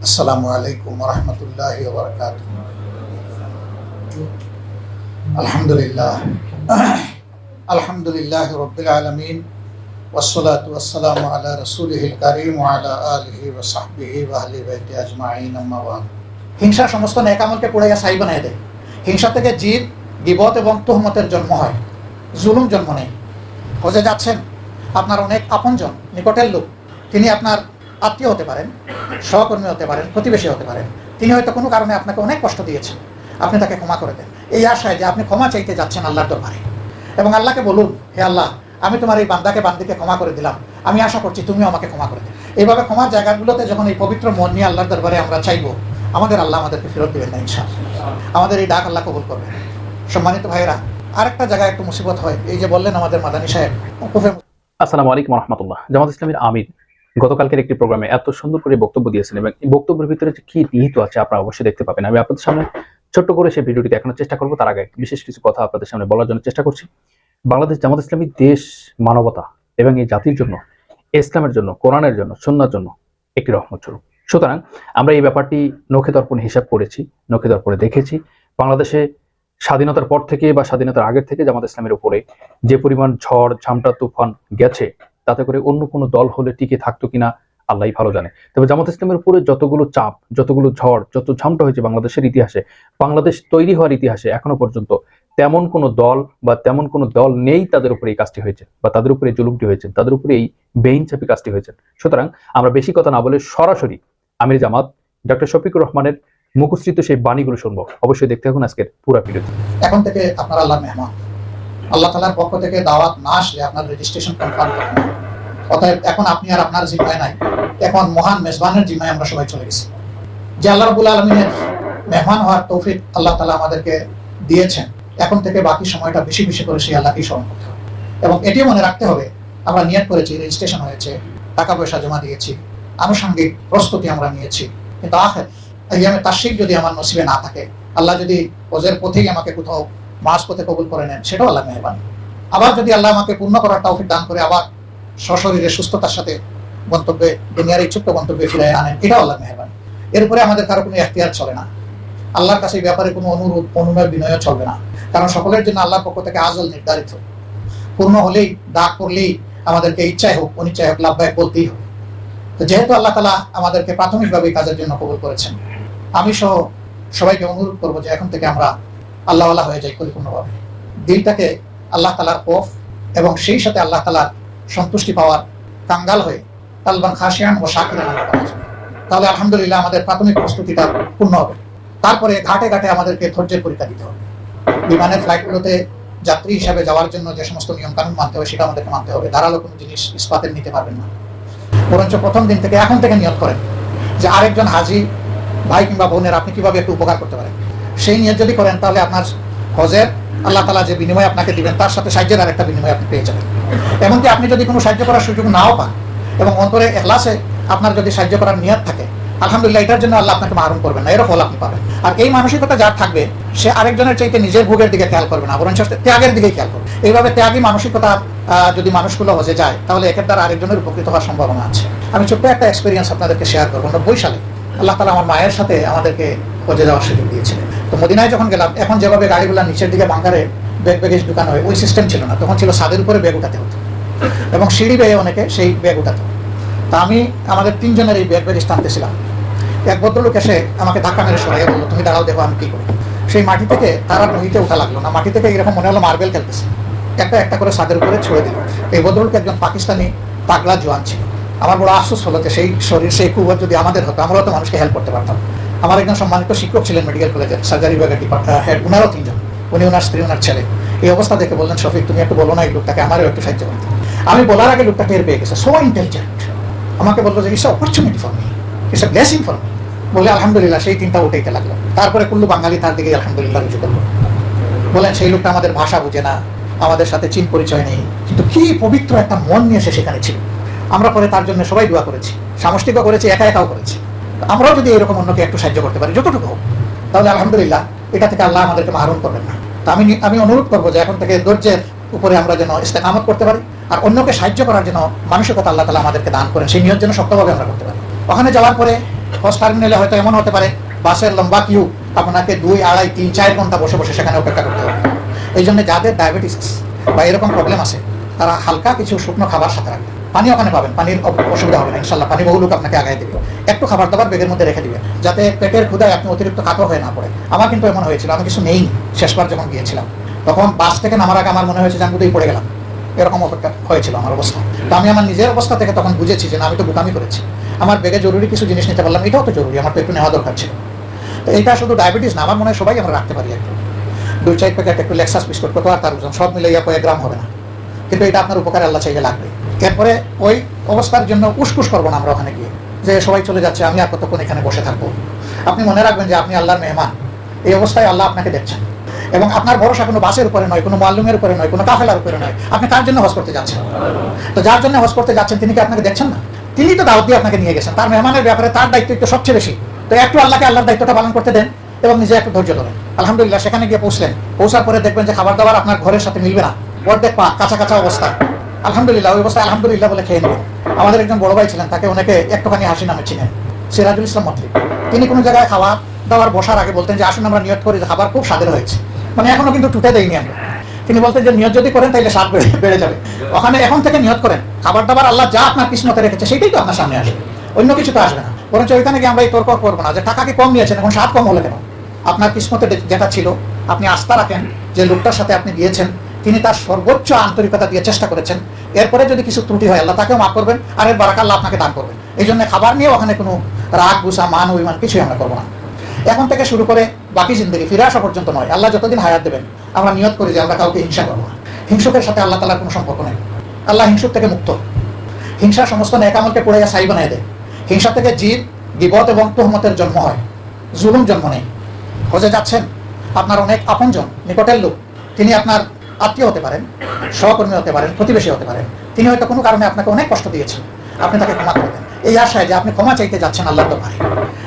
আসসালামু আলাইকুম রহমতুল্লাহ বরকাত আলহামদুলিল্লাহ আলহামদুলিল্লাহ রবিল আলমিন والصلاة والسلام على رسوله الكريم وعلى آله وصحبه وأهل بيته أجمعين أما بعد হিংসা সমস্ত নেকামলকে পুড়াইয়া ছাই বানাই দেয় হিংসা থেকে জিদ গিবত এবং তোহমতের জন্ম হয় জুলুম জন্ম নেই হজে যাচ্ছেন আপনার অনেক আপনজন নিকটের লোক তিনি আপনার আত্মীয় হতে পারেন, সহকর্মী হতে পারেন, প্রতিবেশী হতে পারেন, তিনি হয়তো কোনো কারণে আপনাকে অনেক কষ্ট দিয়েছেন। আপনি তাকে ক্ষমা করে দেন। এই আশায় যে আপনি ক্ষমা চাইতে যাচ্ছেন আল্লাহর দরবারে। এবং আল্লাহকে বলুন, হে আল্লাহ, আমি তোমার এই বান্দাকে, বান্দিকে ক্ষমা করে দিলাম। আমি আশা করছি তুমিও আমাকে ক্ষমা করে দেবে এইভাবে ক্ষমার জায়গাগুলোতে যখন এই পবিত্র মন নিয়ে আল্লাহর দরবারে আমরা চাইব, আমাদের আল্লাহ আমাদেরকে ফেরত দেবেন না ইনশা আমাদের এই ডাক আল্লাহ কবুল করবেন। সম্মানিত ভাইয়েরা, আরেকটা জায়গায় একটু মুসিবত হয়। এই যে বললেন আমাদের মাদানী সাহেব আসসালামু আলাইকুম রহমতুল্লাহ। জামাত ইসলামের আমির। গতকালকের একটি প্রোগ্রামে এত সুন্দর করে বক্তব্য দিয়েছেন এবং এই বক্তব্যের ভিতরে যে কি নিহিত আছে আপনারা অবশ্যই দেখতে পাবেন। আমি আপনাদের সামনে ছোট্ট করে সেই ভিডিওটি দেখানোর চেষ্টা করব। তার আগে বিশেষ কিছু কথা আপনাদের সামনে বলার জন্য চেষ্টা করছি। বাংলাদেশ জামাত ইসলামী দেশ মানবতা এবং এই জাতির জন্য, ইসলামের জন্য, কোরআনের জন্য সন্ন্যার জন্য একটি রহমত স্বরূপ। সুতরাং আমরা এই ব্যাপারটি নখে দর্পণ হিসাব করেছি, নখে দর্পণে দেখেছি। বাংলাদেশে স্বাধীনতার পর থেকে বা স্বাধীনতার আগের থেকে জামাত ইসলামের উপরে যে পরিমাণ ঝড়, ঝামটা, তুফান গেছে তাতে করে অন্য কোনো দল হলে টিকে থাকতো কিনা আল্লাহই ভালো জানে। তবে জামাত ইসলামের উপরে যতগুলো চাপ, যতগুলো ঝড়, যত ঝামটা হয়েছে বাংলাদেশের ইতিহাসে, বাংলাদেশ তৈরি হওয়ার ইতিহাসে এখনও পর্যন্ত তেমন কোনো দল বা তেমন কোনো দল নেই তাদের উপরে এই কাজটি হয়েছে বা তাদের উপরে জুলুমটি হয়েছে, তাদের উপরে এই বেইন চাপি কাজটি হয়েছে। সুতরাং আমরা বেশি কথা না বলে সরাসরি আমির জামাত ডক্টর শফিকুর রহমানের মুখশ্রিত সেই বাণীগুলো শুনব। অবশ্যই দেখতে থাকুন আজকের পুরা ভিডিওটি। এখন থেকে আপনার আল্লাহ মেহমান। আল্লাহ তালার পক্ষ থেকে দাওয়াত না আসলে আপনার রেজিস্ট্রেশন কনফার্ম করবেন না। অতএব এখন আপনি আর আপনার জিম্মায় নাই। এখন মহান মেজবানের জিম্মায় আমরা সবাই চলে গেছি। যে আল্লাহ রবুল আলমিনের মেহমান হওয়ার তৌফিক আল্লাহ তালা আমাদেরকে দিয়েছেন, এখন থেকে বাকি সময়টা বেশি বেশি করে সেই আল্লাহকেই স্মরণ করতে হবে। এবং এটিও মনে রাখতে হবে, আমরা নিয়ত করেছি রেজিস্ট্রেশন হয়েছে টাকা পয়সা জমা দিয়েছি, আনুষঙ্গিক প্রস্তুতি আমরা নিয়েছি। কিন্তু আখের আমি তাসিক যদি আমার নসিবে না থাকে, আল্লাহ যদি ওজের পথেই আমাকে কোথাও পথে কবুল করে নেন, সেটাও আল্লাহ মেহরবানি। আবার যদি আল্লাহ আমাকে পূর্ণ করার তৌফিক দান করে, আবার সশরীরে সুস্থতার সাথে গন্তব্যে, দুনিয়ার এই ছোট্ট গন্তব্যে ফিরে আনেন, এটাও আল্লাহ মেহরবানি। এরপরে আমাদের কারও কোনো এখতিয়ার চলে না। আল্লাহর কাছে এই ব্যাপারে কোনো অনুরোধ, অনুনয় বিনয় চলবে না। কারণ সকলের জন্য আল্লাহর পক্ষ থেকে আজল নির্ধারিত। পূর্ণ হলেই ডাক করলেই আমাদেরকে ইচ্ছায় হোক অনিচ্ছায় হোক লাভবায়ক বলতেই হোক। তো যেহেতু আল্লাহ তালা আমাদেরকে প্রাথমিকভাবে কাজের জন্য কবুল করেছেন, আমি সহ সবাইকে অনুরোধ করব যে এখন থেকে আমরা আল্লাহ আল্লাহ হয়ে যায় পরিপূর্ণভাবে। দিলটাকে আল্লাহ তালার কফ এবং সেই সাথে আল্লাহ তালার সন্তুষ্টি পাওয়ার কাঙ্গাল হয়ে তালবান খাসিয়ান ও শাকিরান। তাহলে আলহামদুলিল্লাহ আমাদের প্রাথমিক প্রস্তুতিটা পূর্ণ হবে। তারপরে ঘাটে ঘাটে আমাদেরকে ধৈর্যের পরীক্ষা দিতে হবে। বিমানের ফ্লাইটগুলোতে যাত্রী হিসাবে যাওয়ার জন্য যে সমস্ত নিয়ম কানুন মানতে হবে, সেটা আমাদেরকে মানতে হবে। ধারালো কোনো জিনিস ইস্পাতের নিতে পারবেন না। বরঞ্চ প্রথম দিন থেকে এখন থেকে নিয়োগ করেন যে আরেকজন হাজি ভাই কিংবা বোনের আপনি কীভাবে একটু উপকার করতে পারেন? সেই নিয়ত যদি করেন, তাহলে আপনার হজের আল্লাহ তালা যে বিনিময় আপনাকে দিবেন, তার সাথে সাহায্যের আরেকটা বিনিময় আপনি পেয়ে যাবেন। এমনকি আপনি যদি কোনো সাহায্য করার সুযোগ নাও পান এবং অন্তরে এখলাসে আপনার যদি সাহায্য করার নিয়ত থাকে, আলহামদুলিল্লাহ, এটার জন্য আল্লাহ আপনাকে মারুম করবেন না এরও ফল আপনি পাবেন। আর এই মানসিকতা যার থাকবে, সে আরেকজনের চাইতে নিজের ভোগের দিকে খেয়াল করবে না, বরঞ্চ ত্যাগের দিকে খেয়াল করবে। এইভাবে ত্যাগী মানসিকতা যদি মানুষগুলো হজে যায়, তাহলে একের দ্বারা আরেকজনের উপকৃত হওয়ার সম্ভাবনা আছে। আমি ছোট্ট একটা এক্সপিরিয়েন্স আপনাদেরকে শেয়ার করব। নব্বই সালে আল্লাহ তালা আমার মায়ের সাথে আমাদেরকে হজে যাওয়ার সুযোগ দিয়েছিলেন তো মদিনায় যখন গেলাম, এখন যেভাবে গাড়িগুলো নিচের দিকে বাঙ্কারে ব্যাগ ব্যাগেজ ঢুকানো হয়, ওই সিস্টেম ছিল না। তখন ছিল ছাদের উপরে ব্যাগ উঠাতে হতো। এবং সিঁড়ি বেয়ে অনেকে সেই ব্যাগ উঠাতো। তা আমি আমাদের তিনজনের এই ব্যাগ ব্যাগেজ টানতেছিলাম এক ভদ্রলোক এসে আমাকে ধাক্কা মেরে সরাই বলল, তুমি দাঁড়াও, দেখো আমি কি করি? সেই মাটি থেকে তারা নদীতে উঠা লাগল না। মাটি থেকে এরকম মনে হলো মার্বেল খেলতেছে। একটা একটা করে ছাদের উপরে ছড়ে দিল। এই ভদ্রলোক একজন পাকিস্তানি পাগলা জোয়ান ছিল। আমার বড় আফসোস হলো যে সেই শরীর, সেই কুবর যদি আমাদের হতো আমরাও তো মানুষকে হেল্প করতে পারতাম আমার একজন সম্মানিত শিক্ষক ছিলেন মেডিকেল কলেজের সার্জারি বিভাগের হেড উনারও তিনজন। উনি ওনার স্ত্রী, ওনার ছেলে। এই অবস্থা দেখে বললেন, শফিক, তুমি একটু বলো না, এই লোকটাকে আমারও একটু সাহায্য করতে। আমি বলার আগে লোকটা টের পেয়ে গেছে। সো ইন্টেলিজেন্ট আমাকে বলল যে it's opportunity for me it's a blessing for me বলে, আলহামদুলিল্লাহ, সেই তিনটা উঠাইতে লাগল। তারপরে কুল্লু বাঙালি তার দিকে আলহামদুলিল্লাহ রুজু করল। বলেন, সেই লোকটা আমাদের ভাষা বুঝে না। আমাদের সাথে চিন পরিচয় নেই। কিন্তু কি পবিত্র একটা মন নিয়ে সে সেখানে ছিল। আমরা পরে তার জন্য সবাই দোয়া করেছি। সামষ্টিকও করেছি, একা একাও করেছি। আমরাও যদি এরকম অন্যকে একটু সাহায্য করতে পারি, যতটুকু হোক, তাহলে আলহামদুলিল্লাহ এটা থেকে আল্লাহ আমাদেরকে মারণ করবেন না। তা আমি আমি অনুরোধ করব যে এখন থেকে ধৈর্যের উপরে আমরা যেন ইস্তেকামত করতে পারি, আর অন্যকে সাহায্য করার জন্য মানসিকতা আল্লাহ তালা আমাদেরকে দান করেন, সেই নিয়োগ যেন শক্তভাবে আমরা করতে পারি। ওখানে যাওয়ার পরে হজ টার্মিনালে হয়তো এমন হতে পারে বাসের লম্বা কিউ আপনাকে দুই, আড়াই, তিন, চার ঘণ্টা বসে বসে সেখানে অপেক্ষা করতে হবে। এই জন্য যাদের ডায়াবেটিস বা এরকম প্রবলেম আছে, তারা হালকা কিছু শুকনো খাবার সাথে রাখবে পানি ওখানে পাবেন, পানির অসুবিধা হবে না ইনশাল্লাহ পানি বহু লোক আপনাকে আগায় দেবে। একটু খাবার দাবার বেগের মধ্যে রেখে দিবে, যাতে পেটের ক্ষুদায় আপনি অতিরিক্ত কাতর হয়ে না পড়ে। আমার কিন্তু এমন হয়েছিল, আমি কিছু নেই শেষবার যখন গিয়েছিলাম। তখন বাস থেকে নামার আগে আমার মনে হয়েছে যে আমি কোথায় পড়ে গেলাম। এরকম অপেক্ষা হয়েছিল আমার অবস্থা। তো আমি আমার নিজের অবস্থা থেকে তখন বুঝেছি যে না, আমি তো বোকামি করেছি। আমার বেগে জরুরি কিছু জিনিস নিতে পারলাম, এটাও তো জরুরি, আমার একটু নেওয়া দরকার ছিল। তো এটা শুধু ডায়াবেটিস না, আমার মনে হয় সবাই আমরা রাখতে পারি একটু। দুই চার প্যাকেট একটু লেক্সাস বিস্কুট কত আর তার সব মিলে ইয়া গ্রাম হবে না। কিন্তু এটা আপনার উপকারে আল্লাহ চাইলে লাগবে। এরপরে ওই অবস্থার জন্য উসকুস করব না আমরা ওখানে গিয়ে, যে সবাই চলে যাচ্ছে, আমি আর কতক্ষণ এখানে বসে থাকব? আপনি মনে রাখবেন যে আপনি আল্লাহর মেহমান। এই অবস্থায় আল্লাহ আপনাকে দেখছেন। এবং আপনার ভরসা কোনো বাসের উপরে নয়, কোনো মাল্লুমের উপরে নয়, কোনো কাফেলার উপরে নয়। আপনি কার জন্য হজ করতে যাচ্ছেন? তো যার জন্য হজ করতে যাচ্ছেন, তিনি কি আপনাকে দেখছেন না? তিনি তো দাওয়াত দিয়ে আপনাকে নিয়ে গেছেন। তার মেহমানের ব্যাপারে তার দায়িত্ব একটু সবচেয়ে বেশি। তো একটু আল্লাহকে আল্লাহর দায়িত্বটা পালন করতে দেন এবং নিজে একটু ধৈর্য ধরেন। আলহামদুলিল্লাহ, সেখানে গিয়ে পৌঁছলেন। পৌঁছার পরে দেখবেন যে খাবার দাবার আপনার ঘরের সাথে মিলবে না। অর্ধেক পা, কাঁচা কাঁচা অবস্থা। আলহামদুলিল্লাহ, ওই অবস্থায় আলহামদুলিল্লাহ বলে খেয়ে নেবেন আমাদের একজন বড় ভাই ছিলেন, তাকে অনেকে একটুখানি হাসি নামে ছিলেন সিরাজুল ইসলাম মন্ত্রী। তিনি কোনো জায়গায় খাওয়া দাওয়ার বসার আগে বলতেন যে, আসুন, আমরা নিয়ত করি যে, খাবার খুব স্বাদের হয়েছে। মানে এখনও কিন্তু টুটে দেয়নি আমরা। তিনি বলতেন যে, নিয়ত যদি করেন তাহলে স্বাদ বেড়ে যাবে। ওখানে এখন থেকে নিয়ত করেন, খাবার দাবার আল্লাহ যা আপনার কিসমতে রেখেছে সেটাই তো আপনার সামনে আসবে। অন্য কিছু তো আসবে না। বরঞ্চ ওইখানে গিয়ে আমরা এই তর্ক করব না, যে টাকা কি কম নিয়েছেন, এখন স্বাদ কম হলে কেন? আপনার কিসমতে যেটা ছিল, আপনি আস্থা রাখেন যে, লোকটার সাথে আপনি গিয়েছেন তিনি তার সর্বোচ্চ আন্তরিকতা দিয়ে চেষ্টা করেছেন। এরপরে যদি কিছু ত্রুটি হয়, আল্লাহ তাকেও মাফ করবেন, আর এর বারাকা আল্লাহ আপনাকে দান করবেন। এই জন্য খাবার নিয়ে ওখানে কোনো রাগ, গুসা, মান অভিমান কিছুই আমরা করব না। এখন থেকে শুরু করে বাকি জিন্দগি, ফিরে আসা পর্যন্ত নয়। আল্লাহ যতদিন হায়াত দেবেন, আমরা নিয়ত করি যে আমরা কাউকে হিংসা করব না। হিংসুকের সাথে আল্লাহ তালার কোনো সম্পর্ক নেই। আল্লাহ হিংসুক থেকে মুক্ত। হিংসা সমস্ত নেকামলকে পড়ে সাই বানিয়ে দেয়। হিংসা থেকে জীব বিপদ এবং তহমতের জন্ম হয়। জুলুম জন্ম নেই। হজে যাচ্ছেন আপনার অনেক আপনজন, নিকটের লোক। তিনি আপনার আত্মীয় হতে পারেন সহকর্মী হতে পারেন প্রতিবেশী হতে পারেন। তিনি হয়তো কোনো কারণে আপনাকে অনেক কষ্ট দিয়েছেন। আপনি তাকে ক্ষমা করে দেন। এই আশায় যে আপনি ক্ষমা চাইতে যাচ্ছেন, আল্লাহর দরবারে।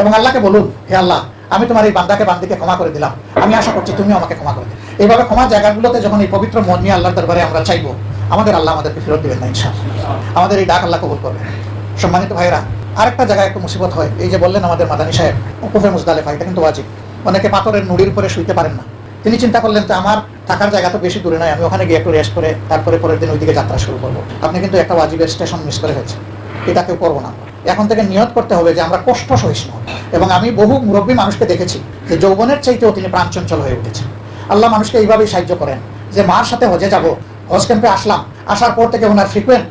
এবং আল্লাহকে বলুন, হে আল্লাহ, আমি তোমার এই বান্দাকে, বান্দিকে ক্ষমা করে দিলাম। আমি আশা করছি তুমিও আমাকে ক্ষমা করে দেবে এইভাবে ক্ষমার জায়গাগুলোতে যখন এই পবিত্র মন নিয়ে আল্লাহর দরবারে আমরা চাইব, আমাদের আল্লাহ আমাদেরকে ফেরত দেবেন না, ইনশাআল্লাহ। আমাদের এই ডাক আল্লাহ কবুল করবেন সম্মানিত ভাইরা আরেকটা জায়গায় একটু মুসিবত হয়। এই যে বললেন আমাদের মাদানী সাহেব উকুফে মুজদালেফা, এটা কিন্তু ওয়াজিব। অনেকে পাথরের নুড়ির উপরে শুইতে পারেন না। তিনি চিন্তা করলেন যে আমার থাকার জায়গা তো বেশি দূরে নয়, আমি ওখানে গিয়ে একটু রেস্ট করে তারপরে পরের দিন ওইদিকে যাত্রা শুরু করব। আপনি কিন্তু একটা ওয়াজিবের স্টেশন মিস করে ফেলছেন। এটা কেউ করব না। এখন থেকে নিয়ত করতে হবে যে আমরা কষ্ট সহিষ্ণু এবং আমি বহু মুরব্বী মানুষকে দেখেছি যে যৌবনের চাইতেও তিনি প্রাণচঞ্চল হয়ে উঠেছেন। আল্লাহ মানুষকে এইভাবেই সাহায্য করেন যে মার সাথে হজে যাব, হজ ক্যাম্পে আসলাম, আসার পর থেকে ওনার ফ্রিকুয়েন্ট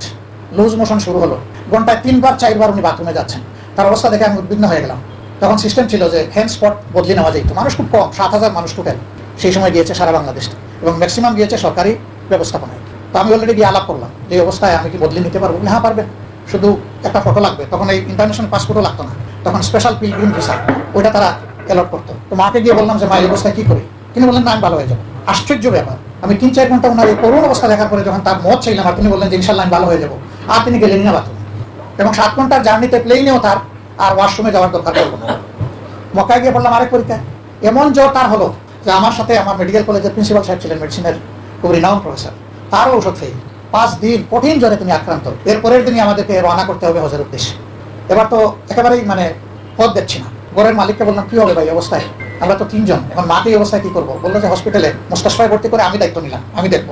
লুজ মোশন শুরু হলো। ঘন্টায় তিনবার, চারবার উনি বাথরুমে যাচ্ছেন। তার অবস্থা দেখে আমি উদ্বিগ্ন হয়ে গেলাম। তখন সিস্টেম ছিল যে হ্যান্ড স্পট বদলে নেওয়া যেত মানুষ খুব কম, সাত হাজার মানুষ টোটাল সেই সময় গিয়েছে সারা বাংলাদেশ এবং ম্যাক্সিমাম গিয়েছে সরকারি ব্যবস্থাপনায়। তো আমি অলরেডি গিয়ে আলাপ করলাম যে অবস্থায় আমি কি বদলে নিতে পারব? হ্যাঁ পারবেন। শুধু একটা ফটো লাগবে। তখন এই ইন্টারন্যাশনাল পাসপোর্টও লাগতো না। তখন স্পেশাল পিলগ্রিম ভিসা ওইটা তারা অ্যালট করতো। তো মাকে গিয়ে বললাম যে, মা, এই অবস্থায় কি করি? তিনি বললেন, না, আমি ভালো হয়ে যাব। আশ্চর্য ব্যাপার। আমি তিন চার ঘণ্টা ওনার এই করুণ অবস্থা দেখার পরে যখন তার মত চাইলাম আর তিনি বললেন যে ইনশাল্লাহ আমি ভালো হয়ে যাব। আর তিনি গেলেন না বাথরুমে। এবং সাত ঘণ্টার জার্নিতে প্লেনেও তার আর ওয়াশরুমে যাওয়ার দরকার পড়ল না। মক্কায় গিয়ে বললাম আরেক পরীক্ষা এমন জ্বর তার হলো যে আমার সাথে আমার মেডিকেল কলেজের প্রিন্সিপাল সাহেব ছিলেন মেডিসিনের খুব রিনাউন প্রফেসর তারও ওষুধ ফেল পাঁচ দিন কঠিন জ্বরে তুমি আক্রান্ত। এর পরের দিনই আমাদেরকে রওনা করতে হবে হজের উদ্দেশ্যে এবার তো একেবারেই মানে পথ দেখছি না। ঘরের মালিককে বললাম, কি হবে ভাই অবস্থায়? আমরা তো তিনজন। এখন মাকে এই অবস্থায় কি করব? বলল যে হসপিটালে মুস্তাশফায় ভর্তি করে আমি দায়িত্ব নিলাম, আমি দেখব।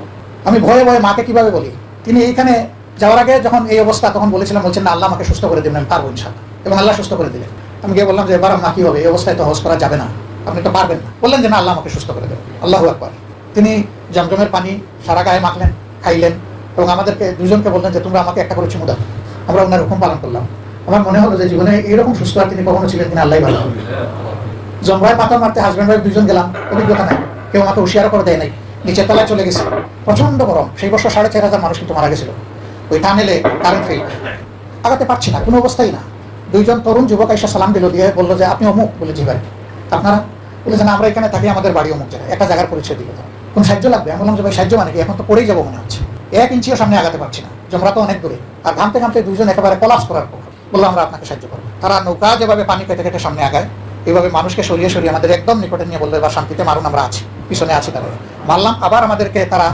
আমি ভয়ে ভয়ে মাকে কীভাবে বলি? তিনি এইখানে যাওয়ার আগে যখন এই অবস্থা, তখন বলেছিলাম বলছেন, না, আল্লাহ আমাকে সুস্থ করে দিবেন, আমি পারব ইনশাল্লাহ এবং আল্লাহ সুস্থ করে দিলেন। আমি গিয়ে বললাম যে, এবার মা কি হবে? এই অবস্থায় তো হজ করা যাবে না। আপনি তো পারবেন না। বললেন যে, না, আল্লাহ আমাকে সুস্থ করে দেবেন আল্লাহ একবার তিনি জমজমের পানি, সারা গায়ে মাখলেন, খাইলেন এবং আমাদেরকে দুজনকে বললেন যে, তোমরা আমাকে একটা করে চুমু দাও। আমরা ওনার হুকুম পালন করলাম। আমার মনে হলো যে, জীবনে এরকম সুস্থ আর তিনি কখনো ছিলেন কিনা আল্লাহ ভালো। জমরায় পাথর মারতে হাজব্যান্ড ওয়াইফ দুজন গেলাম, অভিজ্ঞতা নাই। কেউ আমাকে হুশিয়ারও করে দেয় নাই। নিচের তলায় চলে গেছে। প্রচণ্ড গরম। সেই বছর সাড়ে চার হাজার মানুষ কিন্তু মারা গেছিল। ওই টানেলে কারেন্ট ফেল আগাতে পারছি না, কোনো অবস্থাই না। দুইজন তরুণ যুবক এসে সালাম দিল, দিয়ে বলল যে আপনি অমুক? বলে, জি ভাই। আপনারা? বলে যে না, আমরা এখানে থাকি আমাদের বাড়ি অমুক জায়গায়। একটা জায়গার পরিচয় দিল কোন সাহায্য লাগবে? আমি বললাম যে ভাই সাহায্য মানে কি? এখন তো পড়েই যাব মনে হচ্ছে। এক ইঞ্চিও সামনে আগাতে পারছি না। জমরা তো অনেক দূরে। আর ঘামতে ঘামতে দুজন একেবারে কলাপস করার পর বললাম আমরা আপনাকে সাহায্য করব। তারা নৌকা যেভাবে পানি কেটে কেটে সামনে আগায় এইভাবে মানুষকে সরিয়ে সরিয়ে আমাদের একদম নিকটে নিয়ে বলল এবার শান্তিতে মারুন আমরা আছি। পিছনে আছি তারা। মারলাম আবার আমাদেরকে তারা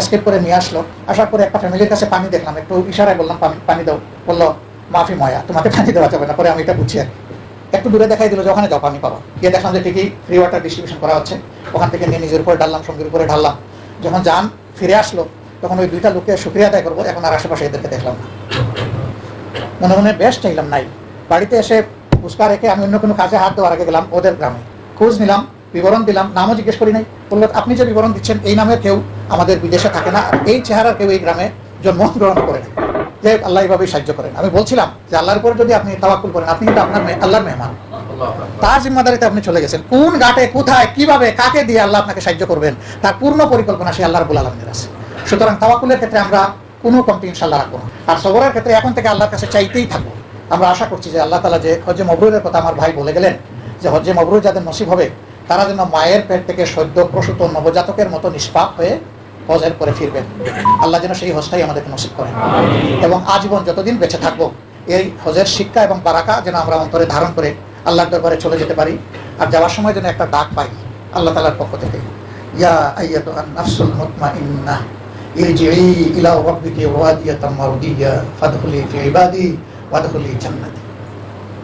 এসকেপ করে নিয়ে আসলো। আসার পরে একটা ফ্যামিলির কাছে পানি দেখলাম। একটু ইশারায় বললাম পানি দাও। বলল মাফি ময়া তোমাকে পানি দেওয়া যাবে না পরে আমি এটা বুঝছি আর। একটু দূরে দেখাই দিল যে ওখানে যাও, পানি পাবা। গিয়ে দেখলাম যে ঠিকই ফ্রি ওয়াটার ডিস্ট্রিবিউশন করা হচ্ছে। ওখান থেকে নিয়ে নিজের উপরে ঢাললাম, সঙ্গীর উপরে ঢাললাম। যখন যান, ফিরে আসলো, তখন ওই দুইটা লোককে শুক্রিয়া আদায় করব, এখন আর আশেপাশে এদেরকে দেখলাম না। মনে মনে বেশ চাইলাম নাই। বাড়িতে এসে পুস্কা রেখে আমি অন্য কোনো কাজে হাত দেওয়ার আগে গেলাম ওদের গ্রামে। খোঁজ নিলাম, বিবরণ দিলাম, নামও জিজ্ঞেস করি নাই। বলল, আপনি যে বিবরণ দিচ্ছেন, এই নামের কেউ আমাদের বিদেশে থাকে না। এই চেহারার কেউ এই গ্রামে জন্মগ্রহণ করে নাই। যে আল্লাহ এইভাবেই সাহায্য করেন। আমি বলছিলাম যে আল্লাহর উপর যদি আপনি তাওয়াক্কুল করেন আপনি কিন্তু আপনার আল্লাহর মেহমান। তার জিম্মাদারিতে আপনি চলে গেছেন। কোন ঘাটে কোথায় কীভাবে কাকে দিয়ে আল্লাহ আপনাকে সাহায্য করবেন তার পূর্ণ পরিকল্পনা সেই আল্লাহর বুল আলমের আছে। সুতরাং তাওয়াকুলের ক্ষেত্রে আমরা কোনো কমতি ইনশাল্লাহ রাখব না। আর সবরের ক্ষেত্রে এখন থেকে আল্লাহর কাছে চাইতেই থাকব। আমরা আশা করছি যে আল্লাহ তালা যে হজ্জে মবরুরের কথা আমার ভাই বলে গেলেন যে হজ্জে মবরুর যাদের নসিব হবে তারা যেন মায়ের পেট থেকে সদ্য প্রসূত নবজাতকের মতো নিষ্পাপ হয়ে হজের করে ফিরবেন। আল্লাহ যেন সেই হজটাই আমাদেরকে নসিব করেন। এবং আজীবন যতদিন বেঁচে থাকব, এই হজের শিক্ষা এবং বারাকা যেন আমরা অন্তরে ধারণ করে আল্লাহর দরবারে চলে যেতে পারি। আর যাওয়ার সময় যেন একটা ডাক পাই, আল্লাহ তালার পক্ষ থেকে।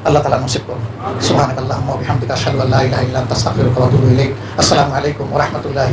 আল্লাহ আসসালামু আলাইকুম ওয়া